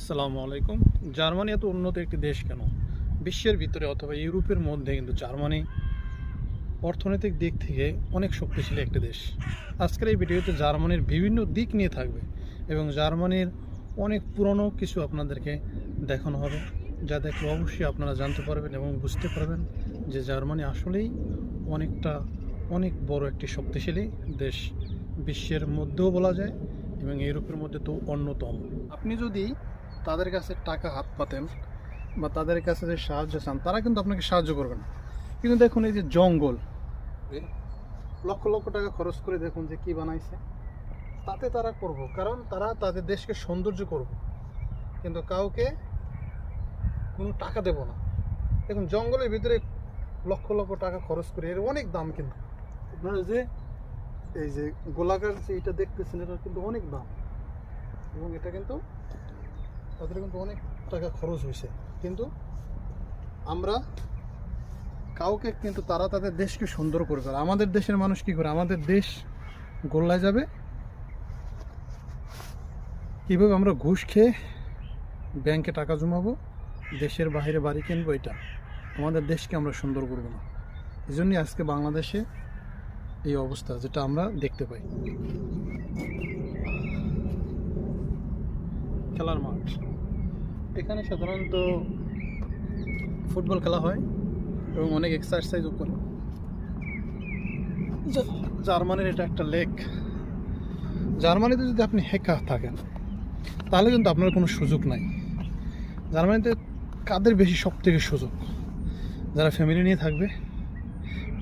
আসসালামু আলাইকুম। জার্মানি এত উন্নত একটি দেশ কেন? বিশ্বের ভিতরে অথবা ইউরোপের মধ্যে কিন্তু জার্মানি অর্থনৈতিক দিক থেকে অনেক শক্তিশালী একটি দেশ। আজকের এই ভিডিওতে জার্মানির বিভিন্ন দিক নিয়ে থাকবে এবং জার্মানির অনেক পুরনো কিছু আপনাদেরকে দেখানো হবে, যা দেখলে অবশ্যই আপনারা জানতে পারবেন এবং বুঝতে পারবেন যে জার্মানি আসলেই অনেকটা, অনেক বড় একটি শক্তিশালী দেশ বিশ্বের মধ্যেও বলা যায় এবং ইউরোপের মধ্যে তো অন্যতম। আপনি যদি তাদের কাছে টাকা হাত পাতেন বা তাদের কাছে যে সাহায্য চান, তারা কিন্তু আপনাকে সাহায্য করবে না কিন্তু দেখুন, এই যে জঙ্গল লক্ষ লক্ষ টাকা খরচ করে দেখুন যে কি বানাইছে। তাতে তারা করব, কারণ তারা তাদের দেশকে সৌন্দর্য করব। কিন্তু কাউকে কোনো টাকা দেব না। দেখুন, জঙ্গলের ভিতরে লক্ষ লক্ষ টাকা খরচ করে এর অনেক দাম কিন্তু। আপনারা যে এই যে গোলাকার যে এটা দেখতেছেন এটা কিন্তু অনেক দাম। এবং এটা কিন্তু তাদের কিন্তু অনেক টাকা খরচ হয়েছে। কিন্তু আমরা কাউকে কিন্তু তারা তাদের দেশকে সুন্দর করে ফেলে আমাদের দেশের মানুষ কি করে? আমাদের দেশ গোল্লায় যাবে। কীভাবে আমরা ঘুষ খেয়ে ব্যাংকে টাকা জমাবো? দেশের বাইরে বাড়ি কিনবো এটা। আমাদের দেশকে আমরা সুন্দর করব না এই জন্যই আজকে বাংলাদেশে এই অবস্থা যেটা আমরা দেখতে পাই। খেলার মাঠ। এখানে সাধারণত ফুটবল খেলা হয় এবং অনেক এক্সারসাইজও করে। জার্মানির এটা একটা লেক। জার্মানিতে যদি আপনি হেকা থাকেন, তাহলে কিন্তু আপনার কোনো সুযোগ নাই। জার্মানিতে কাদের বেশি সব থেকে সুযোগ? যারা ফ্যামিলি নিয়ে থাকবে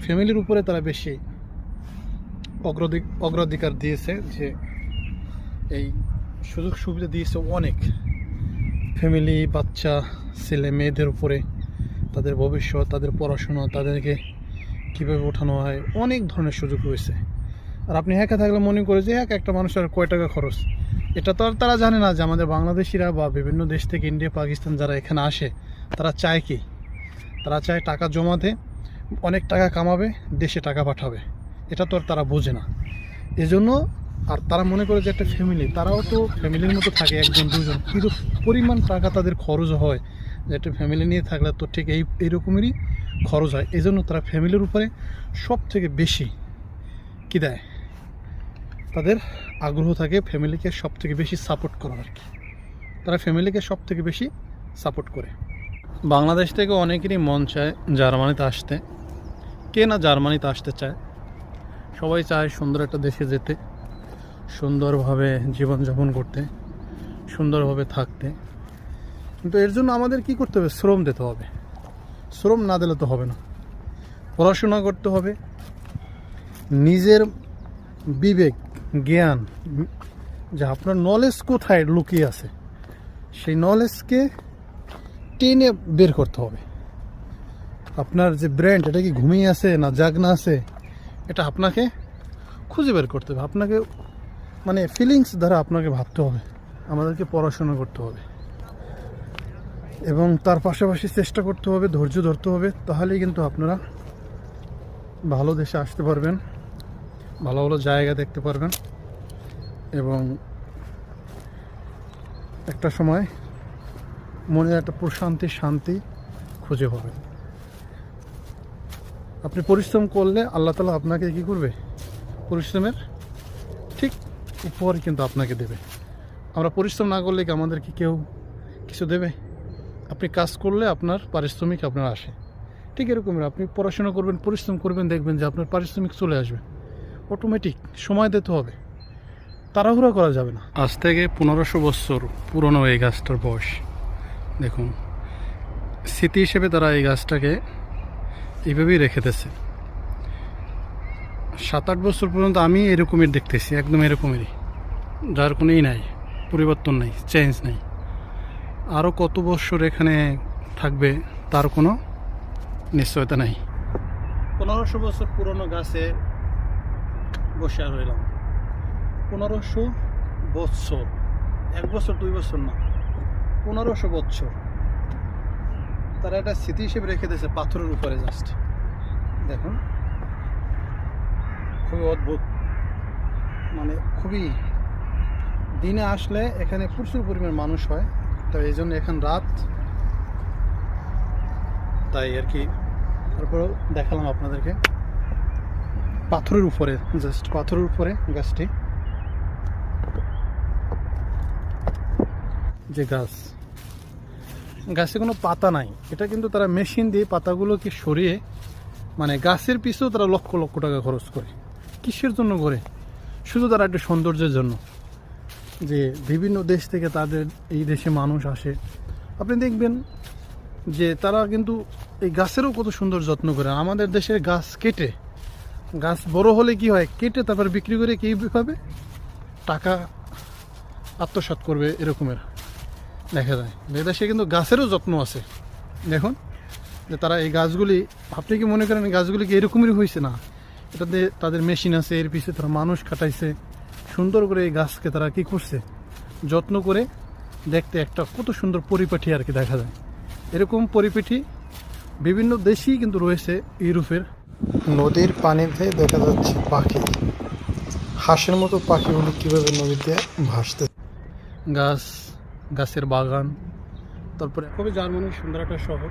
ফ্যামিলির উপরে তারা বেশি অগ্রাধিক অগ্রাধিকার দিয়েছে যে এই সুযোগ সুবিধা দিয়েছে অনেক। ফ্যামিলি বাচ্চা, ছেলে, মেয়েদের উপরে তাদের ভবিষ্যৎ, তাদের পড়াশোনা, তাদেরকে কীভাবে ওঠানো হয়, অনেক ধরনের সুযোগ রয়েছে। আর আপনি একা থাকলে মনে করে যে এক একটা মানুষের কয় টাকা খরচ? এটা তো আর তারা জানে না যে আমাদের বাংলাদেশিরা বা বিভিন্ন দেশ থেকে ইন্ডিয়া, পাকিস্তান যারা এখানে আসে, তারা চায় কি? তারা চায় টাকা জমাতে, অনেক টাকা কামাবে, দেশে টাকা পাঠাবে। এটা তো আর তারা বোঝে না। এজন্য আর তারা মনে করে যে একটা ফ্যামিলি তারাও তো ফ্যামিলির মতো থাকে একজন, দুজন। কিন্তু পরিমাণ টাকা তাদের খরচ হয়, যে একটা ফ্যামিলি নিয়ে থাকলে তো ঠিক এই এইরকমেরই খরচ হয়। এই জন্য তারা ফ্যামিলির উপরে সব থেকে বেশি কী দেয়? তাদের আগ্রহ থাকে ফ্যামিলিকে সব থেকে বেশি সাপোর্ট করার আর কি। তারা ফ্যামিলিকে সব থেকে বেশি সাপোর্ট করে। বাংলাদেশ থেকে অনেকেরই মন চায় জার্মানিতে আসতে। কে না জার্মানিতে আসতে চায়? সবাই চায় সুন্দর একটা দেশে যেতে। সুন্দরভাবে জীবনযাপন করতে, সুন্দরভাবে থাকতে। কিন্তু এর জন্য আমাদের কি করতে হবে? শ্রম দিতে হবে। শ্রম না দিলে তো হবে না। পড়াশোনা করতে হবে। নিজের বিবেক, জ্ঞান, যে আপনার নলেজ কোথায় লুকিয়ে আছে, সেই নলেজকে টেনে বের করতে হবে। আপনার যে ব্র্যান্ড এটা কি ঘুমিয়ে আছে না জাগনা আছে, এটা আপনাকে খুঁজে বের করতে হবে। আপনাকে মানে ফিলিংস দ্বারা আপনাকে ভাবতে হবে। আমাদেরকে পড়াশোনা করতে হবে। এবং তার পাশাপাশি চেষ্টা করতে হবে, ধৈর্য ধরতে হবে, তাহলেই কিন্তু আপনারা ভালো দেশে আসতে পারবেন, ভালো ভালো জায়গা দেখতে পারবেন। এবং একটা সময় মনে একটা প্রশান্তি, শান্তি খুঁজে পাবেন। আপনি পরিশ্রম করলে আল্লাহ তালা আপনাকে কি করবে? পরিশ্রমের ঠিক উপর কিন্তু আপনাকে দেবে। আমরা পরিশ্রম না করলে কি আমাদেরকে কেউ কিছু দেবে? আপনি কাজ করলে আপনার পারিশ্রমিক আপনার আসে। ঠিক এরকমই আপনি পড়াশোনা করবেন, পরিশ্রম করবেন, দেখবেন যে আপনার পারিশ্রমিক চলে আসবে। অটোমেটিক সময় দিতে হবে। তাড়াহুড়া করা যাবে না। আজ থেকে পনেরোশো বছর পুরনো এই গাছটার বয়স। দেখুন, স্মৃতি হিসেবে তারা এই গাছটাকে এইভাবেই রেখে দিয়েছে। সাত আট বছর পর্যন্ত আমি এরকমই দেখতেছি, একদম এরকমেরই যার কোনোই নাই, পরিবর্তন নাই চেঞ্জ নাই। আরও কত বছর এখানে থাকবে, তার কোনো নিশ্চয়তা নাই। পনেরোশো বছর পুরনো গাছে বসে আর রইলাম। পনেরোশো বৎসর এক বছর, দুই বছর না, পনেরোশো বৎসর তারা একটা স্মৃতি হিসেবে রেখে দিয়েছে পাথরের উপরে জাস্ট দেখুন। খুবই অদ্ভুত। মানে খুবই দিনে আসলে এখানে প্রচুর পরিমাণ মানুষ হয়, তো এই জন্য এখন রাত। তাই আর কি। তারপরেও দেখালাম আপনাদেরকে। পাথরের উপরে, জাস্ট পাথরের উপরে গাছটি। যে গাছ। গাছে কোনো পাতা নাই। এটা কিন্তু তারা মেশিন দিয়ে পাতাগুলোকে সরিয়ে মানে গাছের পিছেও তারা লক্ষ লক্ষ টাকা খরচ করে। কিসের জন্য করে? শুধু তারা একটা সৌন্দর্যের জন্য। যে বিভিন্ন দেশ থেকে তাদের এই দেশে মানুষ আসে। আপনি দেখবেন যে তারা কিন্তু এই গাছেরও কত সুন্দর যত্ন করে। আমাদের দেশের গাছ কেটে, গাছ বড় হলে কি হয়? কেটে তারপর বিক্রি করে কীভাবে টাকা আত্মসাৎ করবে এরকমের। দেখা যায়। দেশে কিন্তু গাছেরও যত্ন আছে। দেখুন, যে তারা এই গাছগুলি, আপনি কি মনে করেন গাছগুলি কি এরকমই হয়েছে না? এটাতে তাদের মেশিন আছে এর পিছনে তারা মানুষ কাটাইছে। সুন্দর করে এই গাছকে তারা কি করছে? যত্ন করে দেখতে একটা কত সুন্দর পরিপাঠি আর কি দেখা যায়। এরকম পরিপাঠি বিভিন্ন দেশেই কিন্তু রয়েছে ইউরোপের। নদীর পানিতে দেখা যাচ্ছে পাখি। হাঁসের মতো পাখিগুলি কীভাবে নদীতে ভাসতে গাছ গাছের বাগান তারপরে খুবই জার্মানির সুন্দর একটা শহর।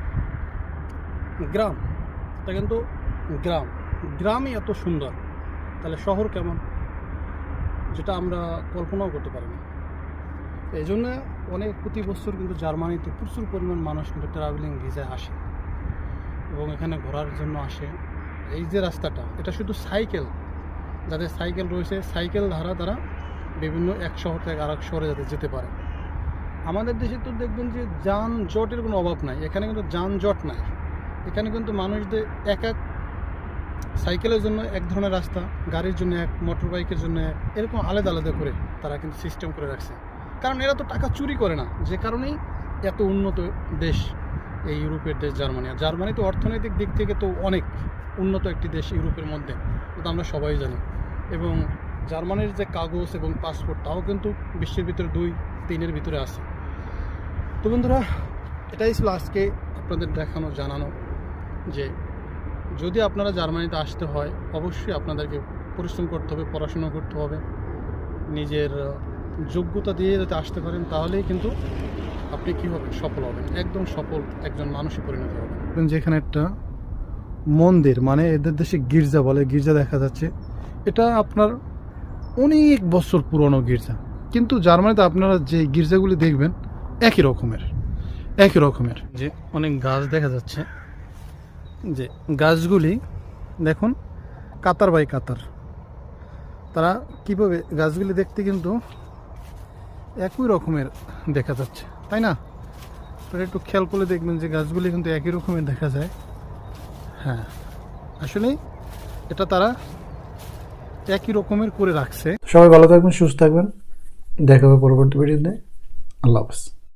গ্রাম এটা কিন্তু গ্রাম। গ্রামই এত সুন্দর, তাহলে শহর কেমন? যেটা আমরা কল্পনাও করতে পারি না। এই জন্য অনেক প্রতি বছর কিন্তু জার্মানিতে প্রচুর পরিমাণ মানুষ কিন্তু ট্রাভেলিং ভিসায় আসে এবং এখানে ঘোরার জন্য আসে। এই যে রাস্তাটা, এটা শুধু সাইকেল যাদের সাইকেল রয়েছে সাইকেল ধারা তারা বিভিন্ন এক শহর থেকে আরেক শহরে যাতে যেতে পারে। আমাদের দেশে তো দেখবেন যে যানজটের কোনো অভাব নাই, এখানে কিন্তু যানজট নাই। এখানে কিন্তু মানুষদের এক এক সাইকেলের জন্য এক ধরনের রাস্তা, গাড়ির জন্য এক মোটর বাইকের জন্য এক, এরকম আলাদা আলাদা করে তারা কিন্তু সিস্টেম করে রাখছে। কারণ এরা তো টাকা চুরি করে না, যে কারণেই এত উন্নত দেশ এই ইউরোপের দেশ জার্মানি। আর জার্মানি তো অর্থনৈতিক দিক থেকে তো অনেক উন্নত একটি দেশ ইউরোপের মধ্যে, এটা আমরা সবাই জানি। এবং জার্মানির যে কাগজ এবং পাসপোর্ট তাও কিন্তু বিশ্বের ভিতরে দুই, তিনের ভিতরে আছে। তো বন্ধুরা, এটাই ছিল আজকে আপনাদের দেখানো, জানানো যে যদি আপনারা জার্মানিতে আসতে হয় অবশ্যই আপনাদেরকে পরিশ্রম করতে হবে পড়াশোনা করতে হবে। নিজের যোগ্যতা দিয়ে যদি আসতে পারেন তাহলেই কিন্তু আপনি কী হবেন? সফল হবেন। একদম সফল একজন মানুষই পরিণত হবেন যেখানে একটা মন্দির মানে এদের দেশে গির্জা বলে গির্জা দেখা যাচ্ছে। এটা আপনার অনেক বছর পুরনো গির্জা। কিন্তু জার্মানিতে আপনারা যে গির্জাগুলি দেখবেন একই রকমের। একই রকমের। যে অনেক গাছ দেখা যাচ্ছে। যে গাছগুলি, দেখুন, কাতার বাই কাতার। তারা কীভাবে গাছগুলি দেখতে কিন্তু একই রকমের দেখা যাচ্ছে, তাই না? আপনারা একটু খেয়াল করে দেখবেন যে গাছগুলি কিন্তু একই রকমের দেখা যায়। হ্যাঁ আসলে এটা তারা একই রকমের করে রাখছে। সবাই ভালো থাকবেন, সুস্থ থাকবেন। দেখা হবে পরবর্তী ভিডিওতে। আল্লাহ হাফেজ।